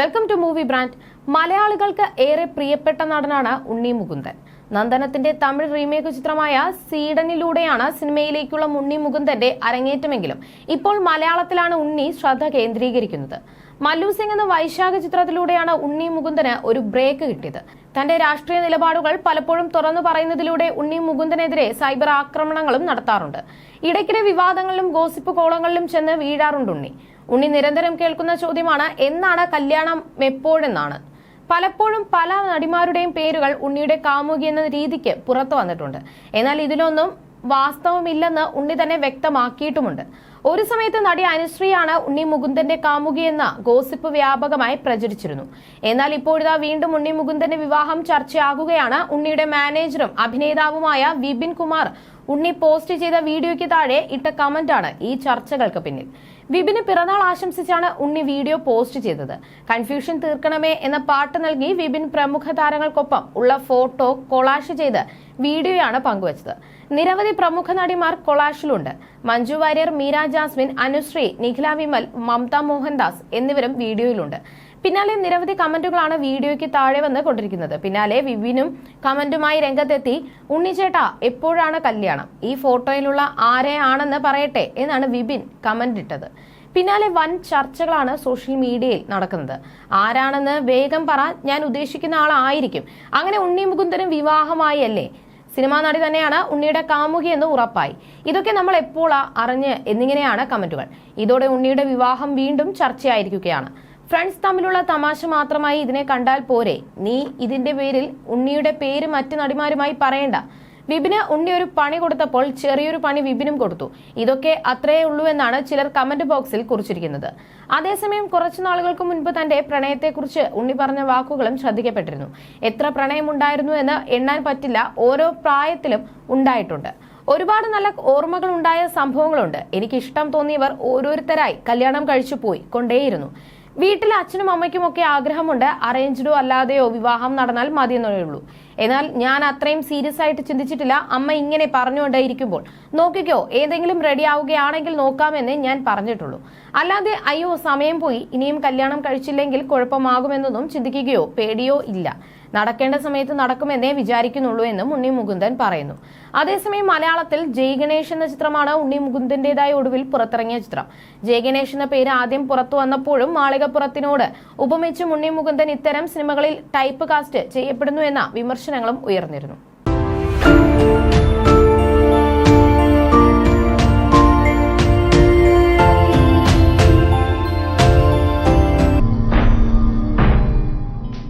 Welcome to movie brand മലയാളികൾക്ക് ഏറെ പ്രിയപ്പെട്ട നടനാണ് ഉണ്ണി മുകുന്ദൻ. നന്ദനത്തിന്റെ തമിഴ് റീമേക്ക് ചിത്രമായ സീഡനിലൂടെയാണ് സിനിമയിലേക്കുള്ള ഉണ്ണി മുകുന്ദന്റെ അരങ്ങേറ്റമെങ്കിലും ഇപ്പോൾ മലയാളത്തിലാണ് ഉണ്ണി ശ്രദ്ധ കേന്ദ്രീകരിക്കുന്നത്. മല്ലു സിംഗ് എന്ന വൈശാഖ ചിത്രത്തിലൂടെയാണ് ഉണ്ണി മുകുന്ദന് ഒരു ബ്രേക്ക് കിട്ടിയത്. തന്റെ രാഷ്ട്രീയ നിലപാടുകൾ പലപ്പോഴും തുറന്നു പറയുന്നതിലൂടെ ഉണ്ണി മുകുന്ദനെതിരെ സൈബർ ആക്രമണങ്ങളും നടത്താറുണ്ട്. ഇടയ്ക്കിടെ വിവാദങ്ങളിലും ഗോസിപ്പ് കോളങ്ങളിലും ചെന്ന് വീഴാറുണ്ട് ഉണ്ണി. ഉണ്ണി നിരന്തരം കേൾക്കുന്ന ചോദ്യമാണ് എന്നാണ് കല്യാണം എപ്പോഴെന്നാണ്? പലപ്പോഴും പല നടിമാരുടെയും പേരുകൾ ഉണ്ണിയുടെ കാമുകി എന്ന രീതിക്ക് പുറത്തു വന്നിട്ടുണ്ട്. എന്നാൽ ഇതിലൊന്നും വാസ്തവമില്ലെന്ന് ഉണ്ണി തന്നെ വ്യക്തമാക്കിയിട്ടുമുണ്ട്. ഒരു സമയത്ത് നടി അനുശ്രീയാണ് ഉണ്ണി മുകുന്ദന്റെ കാമുകി എന്ന ഗോസിപ്പ് വ്യാപകമായി പ്രചരിച്ചിരുന്നു. എന്നാൽ ഇപ്പോഴിതാ വീണ്ടും ഉണ്ണി മുകുന്ദന്റെ വിവാഹം ചർച്ചയാകുകയാണ്. ഉണ്ണിയുടെ മാനേജറും അഭിനേതാവുമായ വിപിൻ കുമാർ ഉണ്ണി പോസ്റ്റ് ചെയ്ത വീഡിയോയ്ക്ക് താഴെ ഇട്ട കമന്റാണ് ഈ ചർച്ചകൾക്ക് പിന്നിൽ. വിപിന് പിറന്നാൾ ആശംസിച്ചാണ് ഉണ്ണി വീഡിയോ പോസ്റ്റ് ചെയ്തത്. കൺഫ്യൂഷൻ തീർക്കണമേ എന്ന പാട്ട് നൽകി വിപിൻ പ്രമുഖ താരങ്ങൾക്കൊപ്പം ഉള്ള ഫോട്ടോ കൊളാഷ് ചെയ്ത് വീഡിയോയാണ് പങ്കുവച്ചത്. നിരവധി പ്രമുഖ നടിമാർ കൊളാഷിലുണ്ട്. മഞ്ജു വാര്യർ മീര ജാസ്മിൻ അനുശ്രീ നിഖില വിമൽ മമത മോഹൻദാസ് എന്നിവരും വീഡിയോയിലുണ്ട്. പിന്നാലെ നിരവധി കമന്റുകളാണ് വീഡിയോയ്ക്ക് താഴെ വന്ന് കൊണ്ടിരിക്കുന്നത് പിന്നാലെ വിപിനും കമന്റുമായി രംഗത്തെത്തി ഉണ്ണിച്ചേട്ടാ എപ്പോഴാണ് കല്യാണം? ഈ ഫോട്ടോയിലുള്ള ആരെയാണെന്ന് പറയട്ടെ എന്നാണ് വിപിൻ കമന്റ് ഇട്ടത് പിന്നാലെ വൻ ചർച്ചകളാണ് സോഷ്യൽ മീഡിയയിൽ നടക്കുന്നത്. ആരാണെന്ന് വേഗം പറ ഞാൻ ഉദ്ദേശിക്കുന്ന ആളായിരിക്കും അങ്ങനെ ഉണ്ണി മുകുന്ദനും വിവാഹമായി അല്ലേ? സിനിമാ നടി തന്നെയാണ് ഉണ്ണിയുടെ കാമുകി എന്ന് ഉറപ്പായി. ഇതൊക്കെ നമ്മൾ എപ്പോഴാ അറിഞ്ഞ് എന്നിങ്ങനെയാണ് കമന്റുകൾ. ഇതോടെ ഉണ്ണിയുടെ വിവാഹം വീണ്ടും ചർച്ചയായിരിക്കുകയാണ്. ഫ്രണ്ട്സ് തമ്മിലുള്ള തമാശ മാത്രമായി ഇതിനെ കണ്ടാൽ പോരെ. നീ ഇതിന്റെ പേരിൽ ഉണ്ണിയുടെ പേര് മറ്റു നടിമാരുമായി പറയണ്ട. വിപിന് ഉണ്ണി ഒരു പണി കൊടുത്തപ്പോൾ ചെറിയൊരു പണി വിപിനും കൊടുത്തു. ഇതൊക്കെ അത്രയേ ഉള്ളൂ എന്നാണ് ചിലർ കമന്റ് ബോക്സിൽ കുറിച്ചിരിക്കുന്നത്. അതേസമയം കുറച്ചു നാളുകൾക്ക് മുൻപ് തന്റെ പ്രണയത്തെക്കുറിച്ച് ഉണ്ണി പറഞ്ഞ വാക്കുകളും ശ്രദ്ധിക്കപ്പെട്ടിരുന്നു. എത്ര പ്രണയമുണ്ടായിരുന്നു എന്ന് എണ്ണാൻ പറ്റില്ല ഓരോ പ്രായത്തിലും ഉണ്ടായിട്ടുണ്ട്. ഒരുപാട് നല്ല ഓർമ്മകൾ ഉണ്ടായ സംഭവങ്ങളുണ്ട്. എനിക്ക് ഇഷ്ടം തോന്നിയവർ ഓരോരുത്തരായി കല്യാണം കഴിച്ചു പോയി കൊണ്ടേയിരുന്നു. വീട്ടിൽ അച്ഛനും അമ്മയ്ക്കും ഒക്കെ ആഗ്രഹമുണ്ട്. അറേഞ്ച്ഡോ അല്ലാതെയോ വിവാഹം നടന്നാൽ മതിയെന്നേ ഉള്ളൂ. എന്നാൽ ഞാൻ അത്രയും സീരിയസ് ആയിട്ട് ചിന്തിച്ചിട്ടില്ല. അമ്മ ഇങ്ങനെ പറഞ്ഞുകൊണ്ടേയിരിക്കുമ്പോൾ നോക്കിക്കോ ഏതെങ്കിലും റെഡി ആവുകയാണെങ്കിൽ നോക്കാമെന്ന് ഞാൻ പറഞ്ഞിട്ടുള്ളൂ. അല്ലാതെ അയ്യോ സമയം പോയി. ഇനിയും കല്യാണം കഴിച്ചില്ലെങ്കിൽ കുഴപ്പമാകുമെന്നൊന്നും ചിന്തിക്കുകയോ പേടിയോ ഇല്ല. നടക്കേണ്ട സമയത്ത് നടക്കുമെന്നേ വിചാരിക്കുന്നുള്ളൂ എന്നും ഉണ്ണി മുകുന്ദൻ പറയുന്നു. അതേസമയം മലയാളത്തിൽ ജയ് ഗണേഷ് എന്ന ചിത്രമാണ് ഉണ്ണി മുകുന്ദന്റേതായ ഒടുവിൽ പുറത്തിറങ്ങിയ ചിത്രം. ജയ് ഗണേഷ് എന്ന പേര് ആദ്യം പുറത്തു വന്നപ്പോഴും മാളികപ്പുറത്തിനോട് ഉപമിച്ചും ഉണ്ണി മുകുന്ദൻ ഇത്തരം സിനിമകളിൽ ടൈപ്പ് കാസ്റ്റ് ചെയ്യപ്പെടുന്നു എന്ന വിമർശനങ്ങളും ഉയർന്നിരുന്നു.